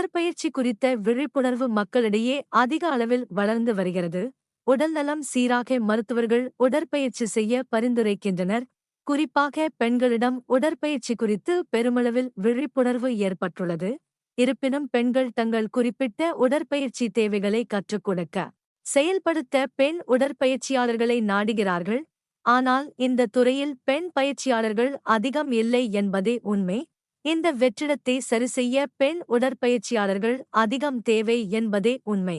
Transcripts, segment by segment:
உடற்பயிற்சி குறித்த விழிப்புணர்வு மக்களிடையே அதிக அளவில் வளர்ந்து வருகிறது. உடல்நலம் சீராக மருத்துவர்கள் உடற்பயிற்சி செய்ய பரிந்துரைக்கின்றனர். குறிப்பாக பெண்களிடம் உடற்பயிற்சி குறித்து பெருமளவில் விழிப்புணர்வு ஏற்பட்டுள்ளது. இருப்பினும் பெண்கள் தங்கள் குறிப்பிட்ட உடற்பயிற்சி தேவைகளை கற்றுக் கொடுக்க செயல்படுத்த பெண் உடற்பயிற்சியாளர்களை நாடுகிறார்கள். ஆனால் இந்த துறையில் பெண் பயிற்சியாளர்கள் அதிகம் இல்லை என்பதே உண்மை. இந்த வெற்றிடத்தை சரிசெய்ய பெண் உடற்பயிற்சியாளர்கள் அதிகம் தேவை என்பதே உண்மை.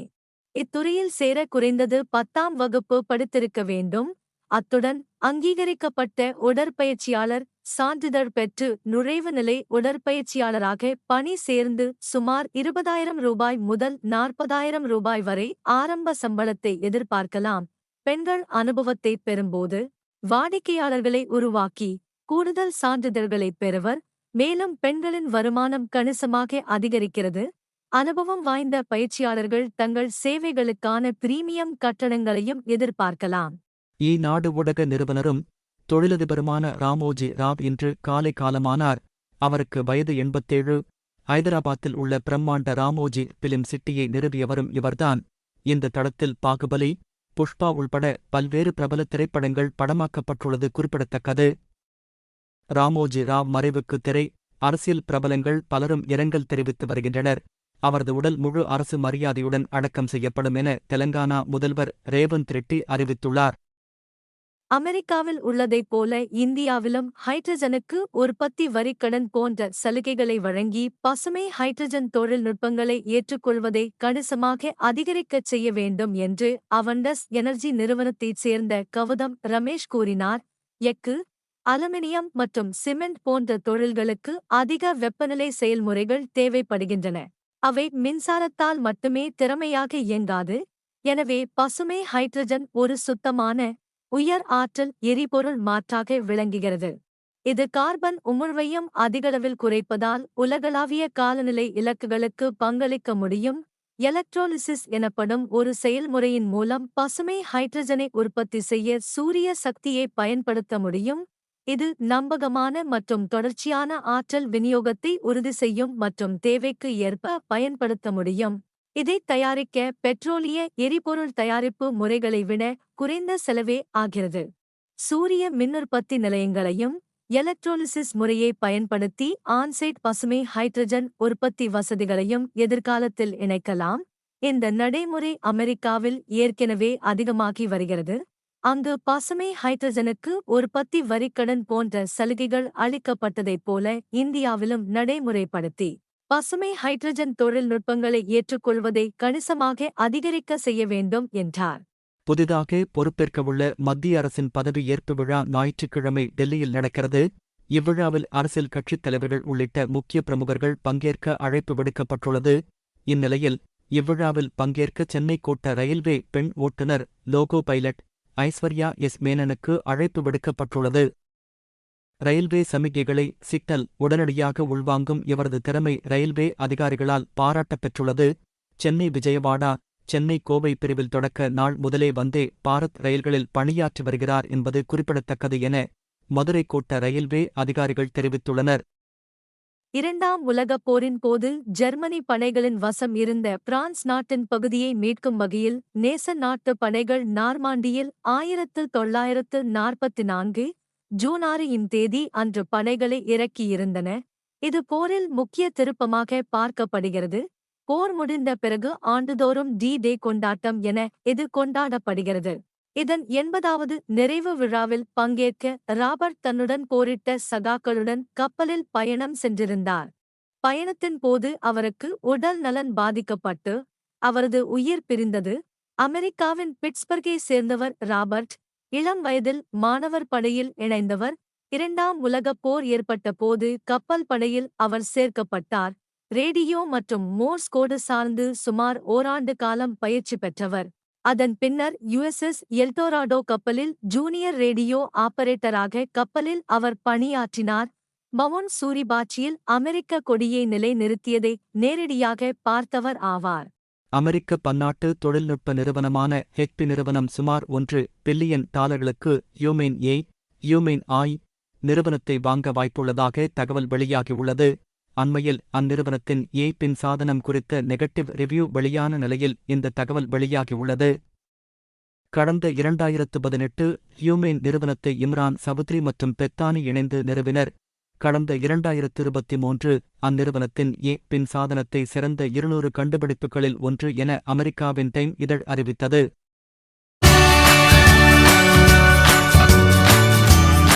இத்துறையில் சேர குறைந்தது பத்தாம் வகுப்பு படித்திருக்க வேண்டும். அத்துடன் அங்கீகரிக்கப்பட்ட உடற்பயிற்சியாளர் சான்றிதழ் பெற்று நுழைவு நிலை உடற்பயிற்சியாளராக பணி சேர்ந்து சுமார் இருபதாயிரம் ரூபாய் முதல் நாற்பதாயிரம் ரூபாய் வரை ஆரம்ப சம்பளத்தை எதிர்பார்க்கலாம். பெண்கள் அனுபவத்தை பெறும்போது வாடிக்கையாளர்களை உருவாக்கி கூடுதல் சான்றிதழ்களை பெறுவர். மேலும் பெண்களின் வருமானம் கணிசமாக அதிகரிக்கிறது. அனுபவம் வாய்ந்த பயிற்சியாளர்கள் தங்கள் சேவைகளுக்கான பிரீமியம் கட்டணங்களையும் எதிர்பார்க்கலாம். இந்நாடு நாடு ஊடக நிறுவனரும் தொழிலதிபருமான ராமோஜி ராவ் இன்று காலை காலமானார். அவருக்கு வயது எண்பத்தேழு. ஐதராபாத்தில் உள்ள பிரம்மாண்ட ராமோஜி பிலிம் சிட்டியை நிறுவியவரும் இவர்தான். இந்த தளத்தில் பாகுபலி புஷ்பா உள்பட பல்வேறு பிரபல திரைப்படங்கள் படமாக்கப்பட்டுள்ளது குறிப்பிடத்தக்கது. ராமோஜி ராவ் மறைவுக்கு திரை அரசியல் பிரபலங்கள் பலரும் இரங்கல் தெரிவித்து வருகின்றனர். அவரது உடல் முழு அரசு மரியாதையுடன் அடக்கம் செய்யப்படும் என தெலங்கானா முதல்வர் ரேவந்த் ரெட்டி அறிவித்துள்ளார். அமெரிக்காவில் உள்ளதைப் போல இந்தியாவிலும் ஹைட்ரஜனுக்கு உற்பத்தி வரிக்கடன் போன்ற சலுகைகளை வழங்கி பசுமை ஹைட்ரஜன் தொழில்நுட்பங்களை ஏற்றுக்கொள்வதை கணிசமாக அதிகரிக்கச் செய்ய வேண்டும் என்று அவண்டஸ் எனர்ஜி நிறுவனத்தைச் சேர்ந்த கவுதம் ரமேஷ் கூறினார். எக்கு அலுமினியம் மற்றும் சிமெண்ட் போன்ற தொழில்களுக்கு அதிக வெப்பநிலை செயல்முறைகள் தேவைப்படுகின்றன. அவை மின்சாரத்தால் மட்டுமே திறமையாக இயங்காது. எனவே பசுமை ஹைட்ரஜன் ஒரு சுத்தமான உயர் ஆற்றல் எரிபொருள் மாற்றாக விளங்குகிறது. இது கார்பன் உமிழ்வையும் அதிகளவில் குறைப்பதால் உலகளாவிய காலநிலை இலக்குகளுக்கு பங்களிக்க முடியும். எலக்ட்ரோலிசிஸ் எனப்படும் ஒரு செயல்முறையின் மூலம் பசுமை ஹைட்ரஜனை உற்பத்தி செய்ய சூரிய சக்தியை பயன்படுத்த முடியும். இது நம்பகமான மற்றும் தொடர்ச்சியான ஆற்றல் விநியோகத்தை உறுதி செய்யும் மற்றும் தேவைக்கு ஏற்ப பயன்படுத்த முடியும். இதை தயாரிக்க பெட்ரோலிய எரிபொருள் தயாரிப்பு முறைகளை விட குறைந்த செலவே ஆகிறது. சூரிய மின்னுற்பத்தி நிலையங்களையும் எலக்ட்ரோலிசிஸ் முறையை பயன்படுத்தி ஆன்சைட் பசுமை ஹைட்ரஜன் உற்பத்தி வசதிகளையும் எதிர்காலத்தில் இணைக்கலாம். இந்த நடைமுறை அமெரிக்காவில் ஏற்கனவே அதிகமாகி வருகிறது. அங்கு பசுமை ஹைட்ரஜனுக்கு ஒரு பத்தி வரிக்கடன் போன்ற சலுகைகள் அளிக்கப்பட்டதைப் போல இந்தியாவிலும் நடைமுறைப்படுத்தி. பசுமை ஹைட்ரஜன் தொழில்நுட்பங்களை ஏற்றுக்கொள்வதை கணிசமாக அதிகரிக்க செய்ய வேண்டும் என்றார். புதிதாக பொறுப்பேற்கவுள்ள மத்திய அரசின் பதவி ஏற்பு விழா ஞாயிற்றுக்கிழமை டெல்லியில் நடக்கிறது. இவ்விழாவில் அரசியல் கட்சித் தலைவர்கள் உள்ளிட்ட முக்கிய பிரமுகர்கள் பங்கேற்க அழைப்பு விடுக்கப்பட்டுள்ளது. இந்நிலையில் இவ்விழாவில் பங்கேற்க சென்னை கோட்ட ரயில்வே பெண் ஓட்டுநர் லோகோ பைலட் ஐஸ்வர்யா எஸ். மேனனுக்கு அழைப்பு விடுக்கப்பட்டுள்ளது. ரயில்வே சமிகைகளை சிக்னல் உடனடியாக உள்வாங்கும் இவரது திறமை ரயில்வே அதிகாரிகளால் பாராட்டப் பெற்றுள்ளது. சென்னை விஜயவாடா சென்னை கோவை பிரிவில் தொடக்க நாள் முதலே வந்தே பாரத் ரயில்களில் பணியாற்றி வருகிறார் என்பது குறிப்பிடத்தக்கது என மதுரை கோட்ட ரயில்வே அதிகாரிகள் தெரிவித்துள்ளனர். இரண்டாம் உலகப் போரின் போது ஜெர்மனி படைகளின் வசம் இருந்த பிரான்ஸ் நாட்டின் பகுதியை மீட்கும் வகையில் நேச நாட்டு படைகள் நார்மாண்டியில் ஆயிரத்து தொள்ளாயிரத்து நாற்பத்தி நான்கு ஜூன் ஆறு இன் தேதி அன்று படைகளை இறக்கியிருந்தன. இது போரில் முக்கிய திருப்பமாக பார்க்கப்படுகிறது. போர் முடிந்த பிறகு ஆண்டுதோறும் டி டே கொண்டாட்டம் என இது கொண்டாடப்படுகிறது. இதன் எண்பதாவது நிறைவு விழாவில் பங்கேற்க ராபர்ட் தன்னுடன் போரிட்ட சகாக்களுடன் கப்பலில் பயணம் சென்றிருந்தார். பயணத்தின் போது அவருக்கு உடல் நலன் பாதிக்கப்பட்டு அவரது உயிர் பிரிந்தது. அமெரிக்காவின் பிட்ஸ்பர்கை சேர்ந்தவர் ராபர்ட் இளம் வயதில் மாணவர் படையில் இணைந்தவர். இரண்டாம் உலகப் போர் ஏற்பட்ட போது கப்பல் படையில் அவர் சேர்க்கப்பட்டார். ரேடியோ மற்றும் மோர்ஸ் கோடு சார்ந்து சுமார் ஓராண்டு காலம் பயிற்சி பெற்றவர். அதன் பின்னர் யுஎஸ்எஸ் எல்டோராடோ கப்பலில் ஜூனியர் ரேடியோ ஆபரேட்டராக கப்பலில் அவர் பணியாற்றினார். மவுன் சூரிபாச்சியில் அமெரிக்க கொடியை நிலைநிறுத்தியதை நேரடியாக பார்த்தவர் ஆவார். அமெரிக்க பன்னாட்டு தொழில்நுட்ப நிறுவனமான ஹெக்பி நிறுவனம் சுமார் ஒன்று பில்லியன் டாலர்களுக்கு யூமெயின் ஏ யூமெயின் ஆய் நிறுவனத்தை வாங்க வாய்ப்புள்ளதாக தகவல் வெளியாகியுள்ளது. அண்மையில் அந்நிறுவனத்தின் ஏ பின் சாதனம் குறித்த நெகட்டிவ் ரிவ்யூ வெளியான நிலையில் இந்த தகவல் வெளியாகியுள்ளது. கடந்த இரண்டாயிரத்து பதினெட்டு ஹியூமேன் நிறுவனத்தை இம்ரான் சவுத்ரி மற்றும் பெத்தானி இணைந்து நிறுவினர். கடந்த இரண்டாயிரத்து இருபத்தி மூன்று அந்நிறுவனத்தின் ஏ பின் சாதனத்தை சிறந்த இருநூறு கண்டுபிடிப்புகளில் ஒன்று என அமெரிக்காவின் டைம் இதழ் அறிவித்தது.